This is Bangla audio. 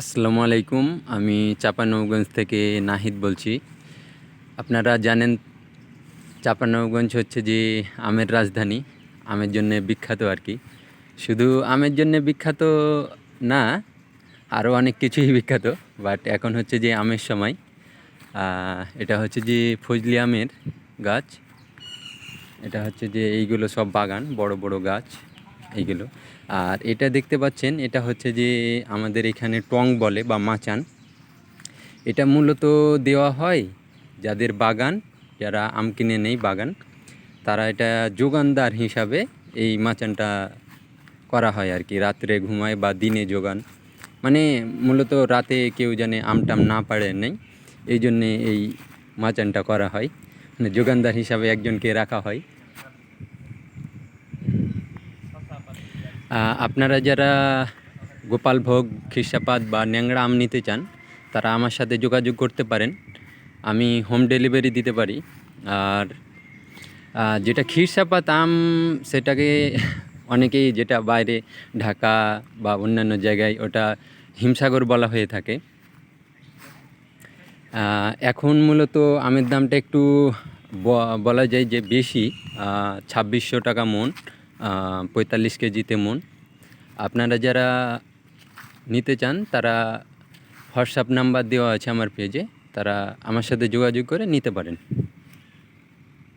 আসসালামু আলাইকুম, আমি চাঁপানবগঞ্জ থেকে নাহিদ বলছি। আপনারা জানেন চাঁপানবগঞ্জ হচ্ছে যে আমের রাজধানী, আমের জন্য বিখ্যাত আর কি। শুধু আমের জন্য বিখ্যাত না আরও অনেক কিছুই বিখ্যাত, বাট এখন হচ্ছে যে আমের সময়। এটা হচ্ছে যে ফজলি আমের গাছ, এটা হচ্ছে যে এইগুলো সব বাগান, বড় বড় গাছ। এইগুলো। আর এটা দেখতে পাচ্ছেন, এটা হচ্ছে যে আমাদের এখানে টং বলে বা মাচান। এটা মূলত দেওয়া হয় যাদের বাগান, যারা আম কিনে নেই বাগান, তারা এটা যোগানদার হিসাবে এই মাচানটা করা হয় আর কি। রাত্রে ঘুমায় বা দিনে যোগান। মানে মূলত রাতে কেউ জানে আমটাম না পারে নেই এই জন্যে এই মাচানটা করা হয়। মানে যোগানদার হিসাবে একজনকে রাখা হয়। আপনারা যারা গোপালভোগ খিরসাপাত বা ন্যাংরা আম নিতে চান, তারা আমার সাথে যোগাযোগ করতে পারেন। আমি হোম ডেলিভারি দিতে পারি। আর যেটা খিরসাপাত আম, সেটাকে অনেকেই যেটা বাইরে ঢাকা বা অন্যান্য জায়গায় ওটা হিমসাগর বলা হয়ে থাকে। এখন মূলত আমের দামটা একটু বলা যায় যে বেশি ছাব্বিশশো টাকা মন। পঁয়তাল্লিশ কেজিতে মন। আপনারা যারা নিতে চান, তারা হোয়াটসঅ্যাপ নাম্বার দেওয়া আছে আমার পেজে তারা আমার সাথে যোগাযোগ করে নিতে পারেন।